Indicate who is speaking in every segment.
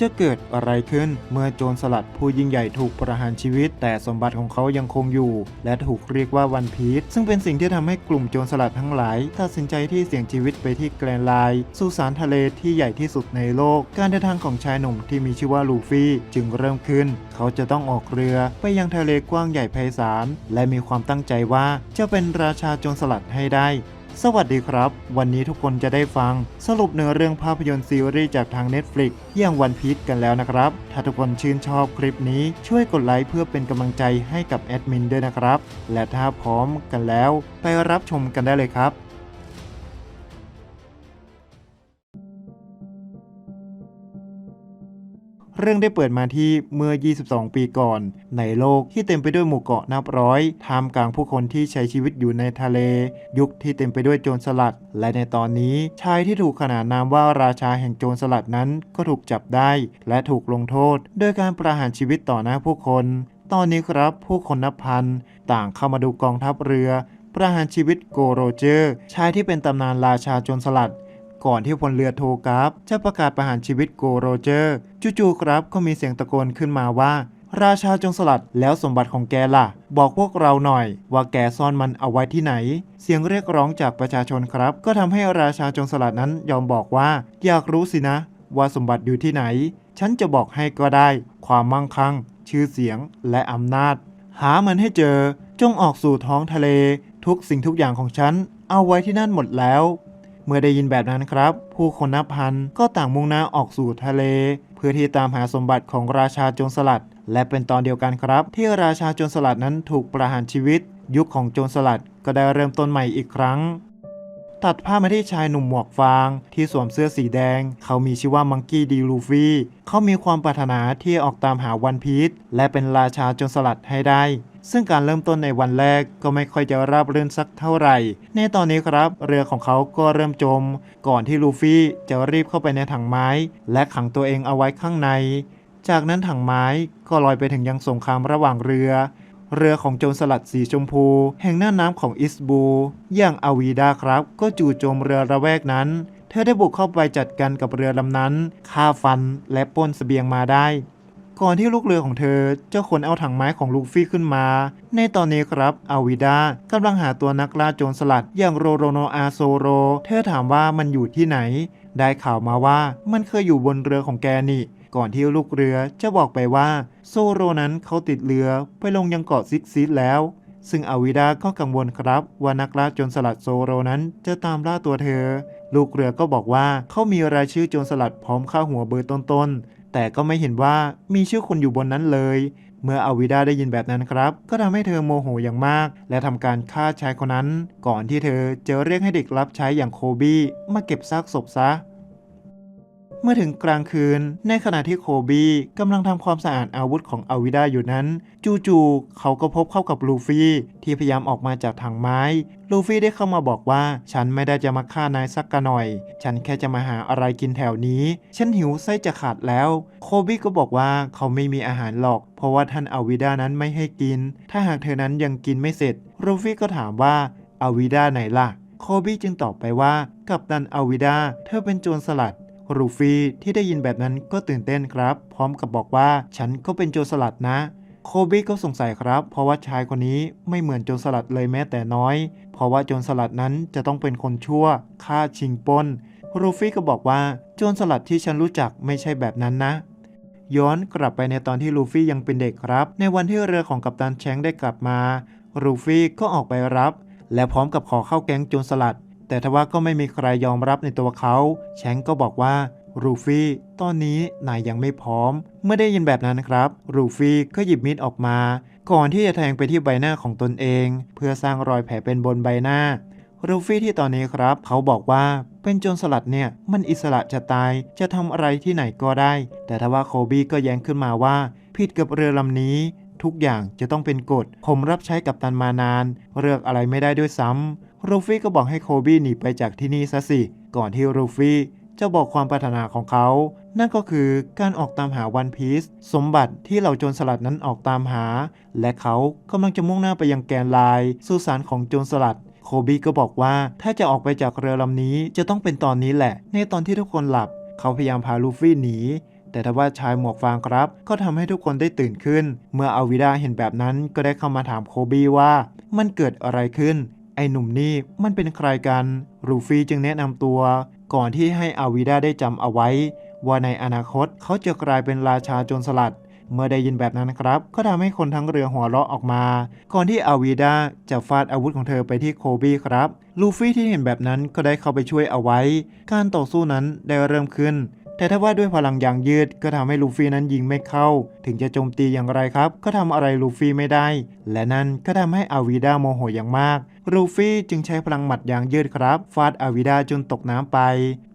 Speaker 1: จะเกิดอะไรขึ้นเมื่อโจรสลัดผู้ยิ่งใหญ่ถูกประหารชีวิต แต่สมบัติของเขายังคงอยู่ และถูกเรียกว่าวันพีชซึ่งเป็นสิ่งที่ทำให้กลุ่มโจรสลัดทั้งหลาย ตัดสินใจที่เสี่ยงชีวิตไปที่แกรนไลน์สุสานทะเลที่ใหญ่ที่สุดในโลก การเดินทางของชายหนุ่มที่มีชื่อว่าลูฟี่จึงเริ่มขึ้น เขาจะต้องออกเรือไปยังทะเลกว้างใหญ่ไพศาลและมีความตั้งใจว่าจะเป็นราชาโจรสลัดให้ได้ สวัสดีครับ วันนี้ทุกคนจะได้ฟัง สรุปเนื้อเรื่องภาพยนตร์ซีรีส์จากทาง Netflix อย่างวันพีชกันแล้วนะครับ ถ้าทุกคนชื่นชอบคลิปนี้ช่วยกดไลค์เพื่อเป็นกำลังใจให้กับแอดมินด้วยนะครับ และถ้าพร้อมกันแล้ว ไปรับชมกันได้เลยครับ เรื่องได้เปิดมาที่เมื่อ 22 ปีก่อน ในโลกที่เต็มไปด้วยหมู่เกาะนับร้อยท่ามกลางผู้คนที่ใช้ชีวิตอยู่ในทะเล ยุคที่เต็มไปด้วยโจรสลัด และในตอนนี้ชายที่ถูกขนานนามว่าราชาแห่งโจรสลัดนั้นก็ถูกจับได้ และถูกลงโทษ โดยการประหารชีวิตต่อหน้าผู้คน ตอนนี้ครับผู้คนนับพันต่างเข้ามาดูกองทัพเรือประหารชีวิตโกโรเจอร์ ชายที่เป็นตำนานราชาโจรสลัด ก่อนที่พลเรือโทกราฟจะประกาศประหารชีวิตโกโรเจอร์ จู่ๆครับก็มีเสียงตะโกนขึ้นมาว่า ราชาจงสลัดแล้วสมบัติของแกล่ะ บอกพวกเราหน่อย ว่าแกซ่อนมันเอาไว้ที่ไหน เสียงเรียกร้องจากประชาชนครับ ก็ทำให้ราชาจงสลัดนั้นยอมบอกว่า อยากรู้สินะ ว่าสมบัติอยู่ที่ไหน ฉันจะบอกให้ก็ได้ ความมั่งคั่ง ชื่อเสียงและอำนาจ หามันให้เจอจงออกสู่ท้องทะเล ทุกสิ่งทุกอย่างของฉันเอาไว้ที่นั่นหมดแล้ว เมื่อได้ยินแบบนั้นครับ ผู้คนนับพันก็ต่างมุ่งหน้าออกสู่ทะเล เพื่อที่ตามหาสมบัติของราชาโจรสลัด และเป็นตอนเดียวกันครับ ที่ราชาโจรสลัดนั้นถูกประหารชีวิต ยุคของโจรสลัดก็ได้เริ่มต้นใหม่อีกครั้ง ตัดภาพมาที่ชายหนุ่มหมวกฟาง ที่สวมเสื้อสีแดง เขามีชื่อว่ามังกี้ดีลูฟี่เขามีความปรารถนาที่ออกตามหาวันพีชและเป็นราชาโจรสลัดให้ได้ ซึ่งการเริ่มต้นในวันแรกก็ไม่ค่อยจะราบรื่นสักเท่าไหร่ ในตอนนี้ครับ เรือของเขาก็เริ่มจม ก่อนที่ลูฟี่จะรีบเข้าไปในถังไม้ และขังตัวเองเอาไว้ข้างใน จากนั้นถังไม้ก็ลอยไปถึงยังสงครามระหว่างเรือ เรือของโจรสลัดสีชมพู แห่งหน้าน้ำของอิสบู อย่างอาวีดาครับ ก็จู่โจมเรือระแวกนั้น เธอได้บุกเข้าไปจัดการกับเรือลำนั้นฆ่าฟันและป้นเสบียงมาได้ ก่อนที่ลูกเรือของเธอจะขนเอาถังไม้ของลูฟี่ขึ้นมา ในตอนนี้ครับอาวิดากำลังหาตัวนักล่าโจรสลัดอย่างโรโรโนอาโซโร เธอถามว่ามันอยู่ที่ไหน ได้ข่าวมาว่ามันเคยอยู่บนเรือของแกนี่ ก่อนที่ลูกเรือจะบอกไปว่า โซโรนั้นเขาติดเรือไปลงยังเกาะซิกซิสแล้ว ซึ่งอาวิดาก็กังวลครับ ว่านักล่าโจรสลัดโซโรนั้นจะตามล่าตัวเธอ ลูกเรือก็บอกว่าเขามีรายชื่อโจรสลัดพร้อมค่าหัวเบอร์ต้นๆ แต่ก็ไม่เห็นว่ามีชื่อคนอยู่บนนั้นเลย เมื่ออาวิดาได้ยินแบบนั้นครับ ก็ทำให้เธอโมโหอย่างมาก และทำการฆ่าชายคนนั้น ก่อนที่เธอจะเรียกให้เด็กรับใช้อย่างโคบี้มาเก็บซากศพซะ เมื่อถึงกลางคืน ในขณะที่โคบีกำลังทำความสะอาดอาวุธของอาวิดาอยู่นั้น จู่ๆเขาก็พบเข้ากับลูฟี่ที่พยายามออกมาจากถังไม้ ลูฟี่ได้เข้ามาบอกว่า ฉันไม่ได้จะมาฆ่านายสักกะหน่อย ฉันแค่จะมาหาอะไรกินแถวนี้ ฉันหิวไส้จะขาดแล้ว โคบี้ก็บอกว่าเขาไม่มีอาหารหรอก เพราะว่าท่านอาวิดานั้นไม่ให้กิน ถ้าหากเธอนั้นยังกินไม่เสร็จ ลูฟี่ก็ถามว่าอาวิดาไหนล่ะ โคบี้จึงตอบไปว่า กับตันอาวิดา เธอเป็นโจรสลัด รูฟี่ที่ได้ยินแบบนั้นก็ตื่นเต้นครับ พร้อมกับบอกว่าฉันก็เป็นโจรสลัดนะ โคบี้ก็สงสัยครับ เพราะว่าชายคนนี้ไม่เหมือนโจรสลัดเลยแม้แต่น้อย เพราะว่าโจรสลัดนั้นจะต้องเป็นคนชั่วฆ่าชิงปล้นรูฟี่ก็บอกว่าโจรสลัดที่ฉันรู้จักไม่ใช่แบบนั้นนะย้อนกลับไปในตอนที่ลูฟี่ยังเป็นเด็กครับ ในวันที่เรือของกัปตันแชงได้กลับมาลูฟี่ก็ออกไปรับ และพร้อมกับขอเข้าแก๊งโจรสลัด แต่ทว่าก็ไม่มีใครยอมรับในตัวเขา แชงก็บอกว่ารูฟี่ตอนนี้นายยังไม่พร้อม เมื่อได้ยินแบบนั้นครับ รูฟี่ก็หยิบมีดออกมา ก่อนที่จะแทงไปที่ใบหน้าของตนเอง เพื่อสร้างรอยแผลเป็นบนใบหน้า รูฟี่ที่ตอนนี้ครับ เขาบอกว่าเป็นโจรสลัดเนี่ย มันอิสระจะตายจะทำอะไรที่ไหนก็ได้ แต่ทว่าโคบี้ก็แย้งขึ้นมาว่า ผิดกับเรือลำนี้ ทุกอย่างจะต้องเป็นกฎ ผมรับใช้กับตันมานาน เลือกอะไรไม่ได้ด้วยซ้ำรูฟี่ก็บอกให้โคบี้หนีไปจากที่นี่ซะสิ ก่อนที่รูฟี่จะบอกความปรารถนาของเขา นั่นก็คือการออกตามหาวันพีซสมบัติที่เหล่าโจรสลัดนั้นออกตามหา และเขากำลังจะมุ่งหน้าไปยังแกนไลน์สุสานของโจรสลัดโคบี้ก็บอกว่าถ้าจะออกไปจากเรือลำนี้จะต้องเป็นตอนนี้แหละ ในตอนที่ทุกคนหลับ เขาพยายามพาลูฟี่หนี แต่ถ้าว่าชายหมวกฟางครับ ก็ทำให้ทุกคนได้ตื่นขึ้น เมื่ออาวิดาเห็นแบบนั้นก็ได้เข้ามาถามโคบีว่า มันเกิดอะไรขึ้น ไอ้หนุ่มนี่มันเป็นใครกัน ลูฟี่จึงแนะนำตัว ก่อนที่ให้อาวิดาได้จำเอาไว้ ว่าในอนาคตเขาจะกลายเป็นราชาโจรสลัดเมื่อได้ยินแบบนั้นครับ ก็ทำให้คนทั้งเรือหัวเราะออกมา ก่อนที่อาวีดาจะฟาดอาวุธของเธอไปที่โคบี้ครับ ลูฟี่ที่เห็นแบบนั้นก็ได้เข้าไปช่วยเอาไว้ การต่อสู้นั้นได้เริ่มขึ้น แต่ถ้าว่าด้วยพลังยางยืดก็ทำให้ลูฟี่นั้นยิงไม่เข้า ถึงจะโจมตีอย่างไรครับ ก็ทำอะไรลูฟี่ไม่ได้ และนั่นก็ทำให้อาวีดาโมโหอย่างมากลูฟี่จึงใช้พลังหมัดยางยืดครับ ฟาดอาวิดาจนตกน้ำไป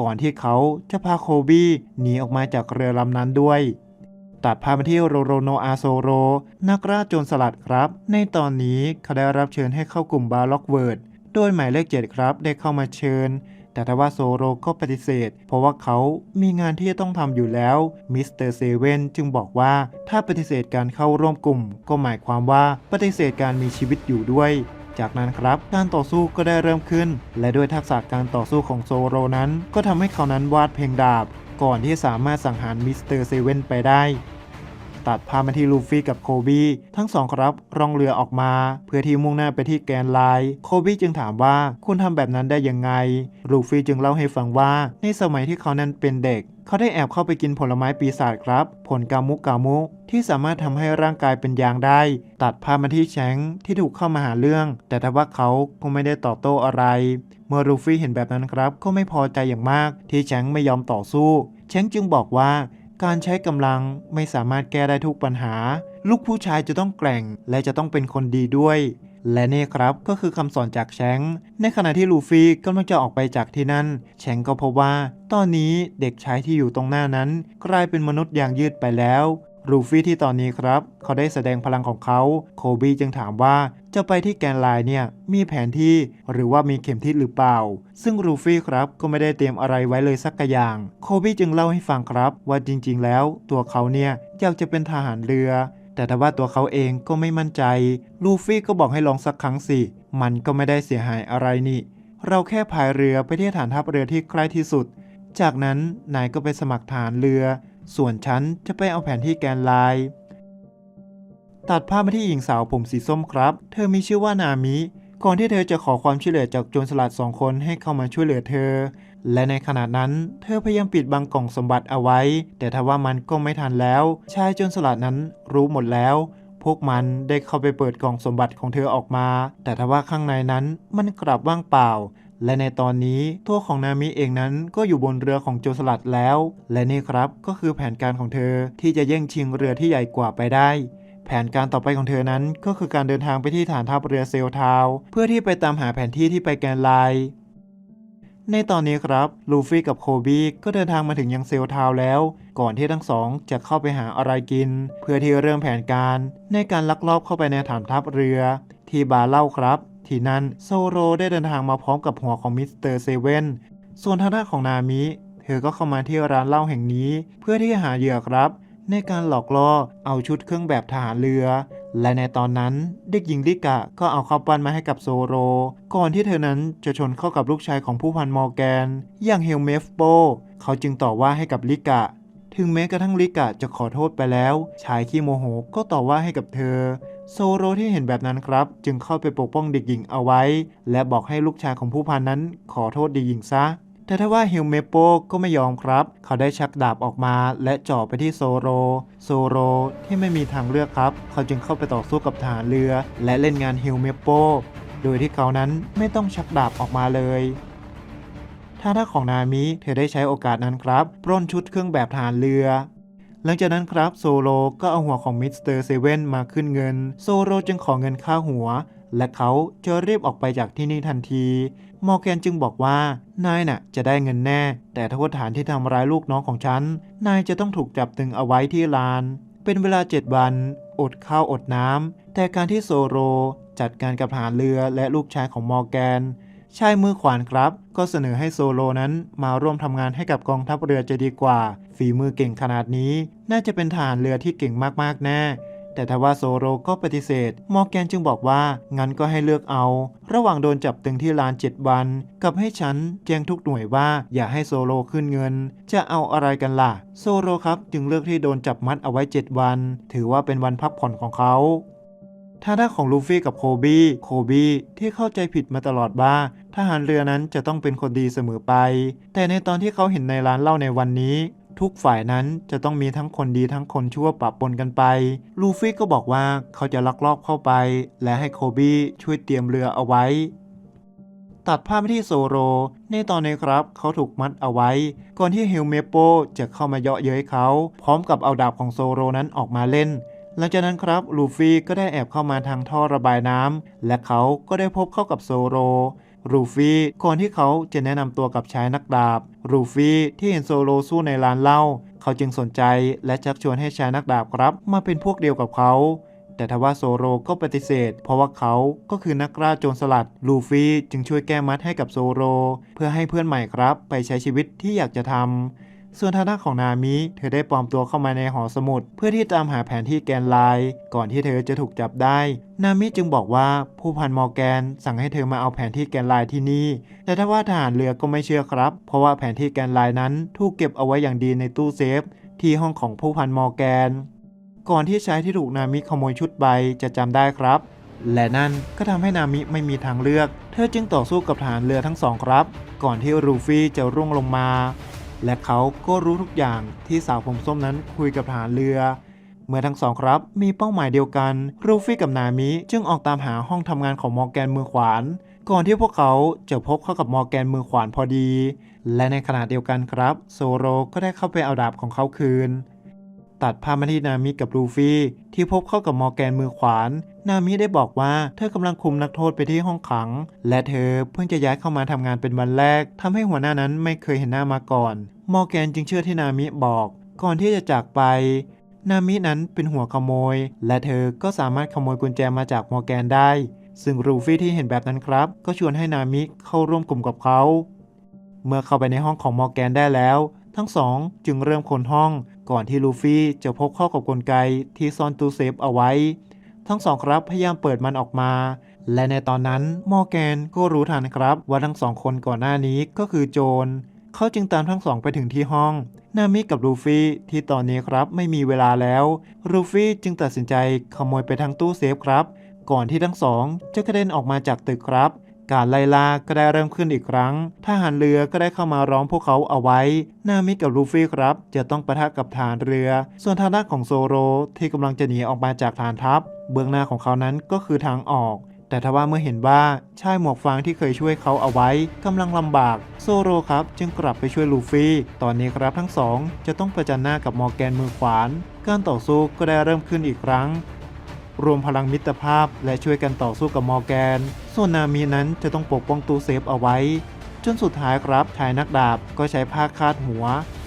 Speaker 1: ก่อนที่เขาจะพาโคบี้หนีออกมาจากเรือลำนั้นด้วยตัดภาพมาที่โรโรโนอาโซโร นักล่าโจรสลัดครับ ในตอนนี้เขาได้รับเชิญให้เข้ากลุ่มบาล็อกเวิร์ดโดยหมายเลขเจ็ดครับ ได้เข้ามาเชิญ แต่ทว่าโซโรก็ปฏิเสธ เพราะว่าเขามีงานที่จะต้องทำอยู่แล้ว มิสเตอร์เซเว่นจึงบอกว่าถ้าปฏิเสธการเข้าร่วมกลุ่ม ก็หมายความว่าปฏิเสธการมีชีวิตอยู่ด้วยจากนั้นครับการต่อสู้ก็ได้เริ่มขึ้น และด้วยทักษะการต่อสู้ของโซโรนั้น ก็ทำให้เขานั้นวาดเพลงดาบ ก่อนที่สามารถสังหารมิสเตอร์เซเว่นไปได้ ตัดภาพมาที่ลูฟี่กับโคบี้ ทั้งสองครับร่องเรือออกมา เพื่อที่มุ่งหน้าไปที่แกนไลน์โคบี้จึงถามว่าคุณทำแบบนั้นได้ยังไง ลูฟี่จึงเล่าให้ฟังว่า ในสมัยที่เขานั้นเป็นเด็ก เขาได้แอบเข้าไปกินผลไม้ปีศาจครับ ผลกามุกกามุที่สามารถทำให้ร่างกายเป็นยางได้ ตัดภาพมาที่แชงที่ถูกเข้ามาหาเรื่อง แต่ถ้าว่าเขาก็ไม่ได้ตอบโต้อะไร เมื่อลูฟี่เห็นแบบนั้นครับ ก็ไม่พอใจอย่างมาก ที่แชงไม่ยอมต่อสู้แชงจึงบอกว่า การใช้กำลังไม่สามารถแก้ได้ทุกปัญหา ลูกผู้ชายจะต้องแกร่ง และจะต้องเป็นคนดีด้วย และนี่ครับก็คือคำสอนจากแชงในขณะที่ลูฟี่กำลังจะออกไปจากที่นั่น แชงก็พบว่า ตอนนี้เด็กชายที่อยู่ตรงหน้านั้น กลายเป็นมนุษย์อย่างยืดไปแล้วลูฟี่ที่ตอนนี้ครับ เขาได้แสดงพลังของเขา โคบี้จึงถามว่า จะไปที่แกนไลน์เนี่ยมีแผนที่หรือว่ามีเข็มทิศหรือเปล่า ซึ่งลูฟี่ครับก็ไม่ได้เตรียมอะไรไว้เลยสักอย่าง โคบี้จึงเล่าให้ฟังครับ ว่าจริง ๆ แล้วตัวเขาเนี่ยอยากจะเป็นทหารเรือ แต่ถ้าว่าตัวเขาเองก็ไม่มั่นใจ ลูฟี่ก็บอกให้ลองสักครั้งสิ มันก็ไม่ได้เสียหายอะไรนี่ เราแค่พายเรือไปที่ฐานทัพเรือที่ใกล้ที่สุด จากนั้นนายก็ไปสมัครฐานเรือ ส่วนฉันจะไปเอาแผนที่แกนไลน์ ตัดภาพมาที่หญิงสาวผมสีส้มครับ เธอมีชื่อว่านามิ ก่อนที่เธอจะขอความช่วยเหลือจากโจรสลัดสองคนให้เข้ามาช่วยเหลือเธอ และในขณะนั้น เธอพยายามปิดบังกล่องสมบัติเอาไว้ แต่ทว่ามันก็ไม่ทันแล้ว ชายโจรสลัดนั้นรู้หมดแล้ว พวกมันได้เข้าไปเปิดกล่องสมบัติของเธอออกมา แต่ทว่าข้างในนั้นมันกลับว่างเปล่าและในตอนนี้ตัวของนามิเองนั้นก็อยู่บนเรือของโจรสลัดแล้ว และนี่ครับก็คือแผนการของเธอที่จะแย่งชิงเรือที่ใหญ่กว่าไปได้ แผนการต่อไปของเธอนั้นก็คือการเดินทางไปที่ฐานทัพเรือเซลทาว เพื่อที่ไปตามหาแผนที่ที่ไปแกนไลน์ในตอนนี้ครับลูฟี่กับโคบี้ก็เดินทางมาถึงยังเซลทาวแล้ว ก่อนที่ทั้งสองจะเข้าไปหาอะไรกิน เพื่อที่เริ่มแผนการในการลักลอบเข้าไปในฐานทัพเรือ ที่บาร์เล้าครับ ที่นั่นโซโรได้เดินทางมาพร้อมกับหัวของมิสเตอร์เซเว่นส่วนทางด้านของนามิ เธอก็เข้ามาที่ร้านเหล้าแห่งนี้ เพื่อที่จะหาเหยื่อครับ ในการหลอกล่อเอาชุดเครื่องแบบทหารเรือ และในตอนนั้นเด็กหญิงลิกะก็เอาข้าวปั้นมาให้กับโซโร ก่อนที่เธอนั้นจะชนเข้ากับลูกชายของผู้พันมอร์แกน อย่างเฮลเมฟโป เขาจึงต่อว่าให้กับลิกะ ถึงแม้กระทั่งลิกะจะขอโทษไปแล้ว ชายขี้โมโหก็ต่อว่าให้กับเธอ โซโรที่เห็นแบบนั้นครับ จึงเข้าไปปกป้องเด็กหญิงเอาไว้ และบอกให้ลูกชายของผู้พันนั้นขอโทษเด็กหญิงซะ แต่ถ้าว่าฮิลเมโปก็ไม่ยอมครับ เขาได้ชักดาบออกมาและจ่อไปที่โซโร โซโรที่ไม่มีทางเลือกครับ เขาจึงเข้าไปต่อสู้กับทหารเรือ และเล่นงานฮิลเมโปโดยที่เขานั้นไม่ต้องชักดาบออกมาเลยท่าทาของนามิเธอได้ใช้โอกาสนั้นครับ ปล้นชุดเครื่องแบบทหารเรือ หลังจากนั้นครับโซโลก็เอาหัวของมิสเตอร์เซเว่นมาขึ้นเงิน โซโลจึงขอเงินค่าหัว และเขาจะรีบออกไปจากที่นี่ทันที มอร์แกนจึงบอกว่านายน่ะจะได้เงินแน่ แต่โทษฐานที่ทำร้ายลูกน้องของฉัน นายจะต้องถูกจับตึงเอาไว้ที่ลาน เป็นเวลา7วัน อดข้าวอดน้ำ แต่การที่โซโร จัดการกับทหารเรือและลูกชายของมอร์แกนชายมือขวานครับ ก็เสนอให้โซโลนั้นมาร่วมทำงานให้กับกองทัพเรือจะดีกว่า ฝีมือเก่งขนาดนี้ น่าจะเป็นทหารเรือที่เก่งมากๆแน่ แต่ทว่าโซโรก็ปฏิเสธ มอร์แกนจึงบอกว่า งั้นก็ให้เลือกเอา ระหว่างโดนจับตึงที่ลาน 7 วัน กับให้ฉันแจ้งทุกหน่วยว่าอย่าให้โซโลขึ้นเงิน จะเอาอะไรกันล่ะ โซโรครับจึงเลือกที่โดนจับมัดเอาไว้ 7 วัน ถือว่าเป็นวันพักผ่อนของเขาทางด้านของลูฟี่กับโคบี้ โคบี้ที่เข้าใจผิดมาตลอดว่าทหารเรือนั้นจะต้องเป็นคนดีเสมอไป แต่ในตอนที่เขาเห็นในร้านเหล้าในวันนี้ ทุกฝ่ายนั้นจะต้องมีทั้งคนดีทั้งคนชั่วปะปนกันไป ลูฟี่ก็บอกว่าเขาจะลักลอบเข้าไป และให้โคบี้ช่วยเตรียมเรือเอาไว้ ตัดภาพไปที่โซโร ในตอนนี้ครับเขาถูกมัดเอาไว้ ก่อนที่เฮลเมโปจะเข้ามาเยาะเย้ยเขา พร้อมกับเอาดาบของโซโรนั้นออกมาเล่นหลังจากนั้นครับลูฟี่ก็ได้แอบเข้ามาทางท่อระบายน้ำและเขาก็ได้พบเข้ากับโซโร รูฟี่ก่อนที่เขาจะแนะนำตัวกับชายนักดาบ รูฟี่ที่เห็นโซโลสู้ในร้านเหล้าเขาจึงสนใจและชักชวนให้ชายนักดาบครับ มาเป็นพวกเดียวกับเขาแต่ทว่าโซโรก็ปฏิเสธ เพราะว่าเขาก็คือนักล่าโจรสลัด ลูฟี่จึงช่วยแก้มัดให้กับโซโร เพื่อให้เพื่อนใหม่ครับ ไปใช้ชีวิตที่อยากจะทำ ส่วนทางด้านของนามิ เธอได้ปลอมตัวเข้ามาในหอสมุด เพื่อที่ตามหาแผนที่แกนไลน์ก่อนที่เธอจะถูกจับได้ นามิจึงบอกว่าผู้พันมอร์แกน สั่งให้เธอมาเอาแผนที่แกนไลน์ที่นี่ แต่ถ้าว่าทหารเรือก็ไม่เชื่อครับ เพราะว่าแผนที่แกนไลน์นั้นถูกเก็บเอาไว้อย่างดีในตู้เซฟ ที่ห้องของผู้พันมอร์แกน ก่อนที่ชายที่ถูกนามิขโมยชุดใบจะจำได้ครับและนั่นก็ทำให้นามิไม่มีทางเลือก เธอจึงต่อสู้กับทหารเรือทั้งสองครับ ก่อนที่รูฟี่จะร่วงลงมา และเขาก็รู้ทุกอย่างที่สาวผมส้มนั้นคุยกับทหารเรือ เมื่อทั้งสองครับ มีเป้าหมายเดียวกัน รูฟี่กับนามิจึงออกตามหาห้องทำงานของมอร์แกนมือขวาน ก่อนที่พวกเขาจะพบเข้ากับมอร์แกนมือขวานพอดี และในขณะเดียวกันครับโซโรก็ได้เข้าไปเอาดาบของเขาคืน ตัดภาพมาที่นามิกับลูฟี่ที่พบเข้ากับมอร์แกนมือขวาน นามิได้บอกว่าเธอกำลังคุมนักโทษไปที่ห้องขัง และเธอเพิ่งจะย้ายเข้ามาทำงานเป็นวันแรกทำให้หัวหน้านั้นไม่เคยเห็นหน้ามาก่อน มอร์แกนจึงเชื่อที่นามิบอก ก่อนที่จะจากไป นามินั้นเป็นหัวขโมย และเธอก็สามารถขโมยกุญแจมาจากมอร์แกนได้ ซึ่งลูฟี่ที่เห็นแบบนั้นครับ ก็ชวนให้นามิเข้าร่วมกลุ่มกับเขา เมื่อเข้าไปในห้องของมอร์แกนได้แล้ว ทั้งสองจึงเริ่มค้นห้อง ก่อนที่ลูฟี่จะพบเข้ากับกลไกที่ซ่อนตู้เซฟเอาไว้ ทั้งสองครับพยายามเปิดมันออกมาและในตอนนั้นมอร์แกนก็รู้ทันครับว่าทั้งสองคนก่อนหน้านี้ก็คือโจร เขาจึงตามทั้งสองไปถึงที่ห้อง นามิกับลูฟี่ที่ตอนนี้ครับไม่มีเวลาแล้วลูฟี่จึงตัดสินใจขโมยไปทั้งตู้เซฟครับ ก่อนที่ทั้งสองจะกระเด็นออกมาจากตึกครับ การไล่ล่าก็ได้เริ่มขึ้นอีกครั้งทหารเรือก็ได้เข้ามาร้อมพวกเขาเอาไว้ นามิกับลูฟี่ครับ จะต้องปะทะกับฐานเรือ ส่วนทางด้านของโซโรที่กำลังจะหนีออกมาจากฐานทัพ เบื้องหน้าของเขานั้นก็คือทางออก แต่ทว่าเมื่อเห็นว่าชายหมวกฟางที่เคยช่วยเขาเอาไว้กำลังลำบากโซโรครับจึงกลับไปช่วยลูฟี่ ตอนนี้ครับทั้งสองจะต้องประจันหน้ากับมอร์แกนมือขวาน การต่อสู้ก็ได้เริ่มขึ้นอีกครั้ง รวมพลังมิตรภาพและช่วยกันต่อสู้กับมอร์แกนส่วนนามีนั้นจะต้องปกป้องตู้เซฟเอาไว้ จนสุดท้ายครับชายนักดาบก็ใช้ผ้าคาดหัว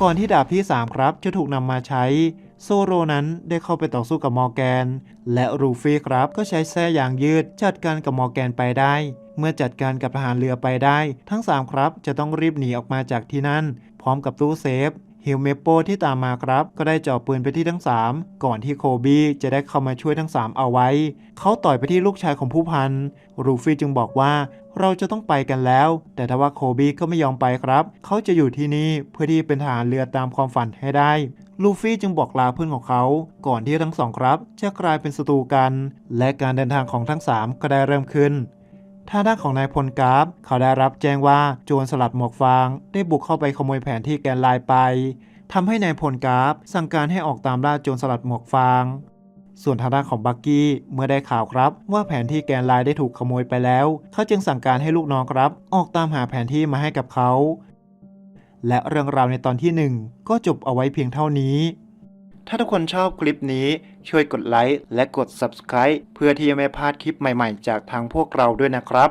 Speaker 1: ก่อนที่ดาบที่ 3 ครับจะถูกนำมาใช้ โซโรนั้นได้เข้าไปต่อสู้กับมอร์แกน และรูฟี่ครับก็ใช้แส้ยางยืดจัดการกับมอร์แกนไปได้ เมื่อจัดการกับทหารเรือไปได้ ทั้ง 3 ครับ จะต้องรีบหนีออกมาจากที่นั่น พร้อมกับตู้เซฟฮิลเมโปที่ตามมาครับ ก็ได้จ่อปืนไปที่ทั้ง 3 ก่อนที่โคบี้จะได้เข้ามาช่วยทั้ง 3 เอาไว้ เขาต่อยไปที่ลูกชายของผู้พันรูฟี่จึงบอกว่า เราจะต้องไปกันแล้ว แต่ทว่าโคบี้ก็ไม่ยอมไปครับ เขาจะอยู่ที่นี่เพื่อที่เป็นทหารเรือตามความฝันให้ได้ลูฟี่จึงบอกลาเพื่อนของเขา ก่อนที่ทั้งสองครับ จะกลายเป็นศัตรูกัน และการเดินทางของทั้ง 3 ก็ได้เริ่มขึ้นทางด้านของนายพลกราฟ เขาได้รับแจ้งว่าโจรสลัดหมวกฟาง ได้บุกเข้าไปขโมยแผนที่แกนไลน์ไปทำให้นายพลกราฟ สั่งการให้ออกตามล่าโจรสลัดหมวกฟาง ส่วนทางด้านของบักกี้เมื่อได้ข่าวครับ ว่าแผนที่แกนไลน์ได้ถูกขโมยไปแล้ว เขาจึงสั่งการให้ลูกน้องครับ ออกตามหาแผนที่มาให้กับเขา และเรื่องราวในตอนที่หนึ่งก็จบเอาไว้เพียงเท่านี้ ถ้าทุกคนชอบคลิปนี้ช่วยกดไลค์และกด Subscribe เพื่อที่จะไม่พลาดคลิปใหม่ๆ จากทางพวกเราด้วยนะครับ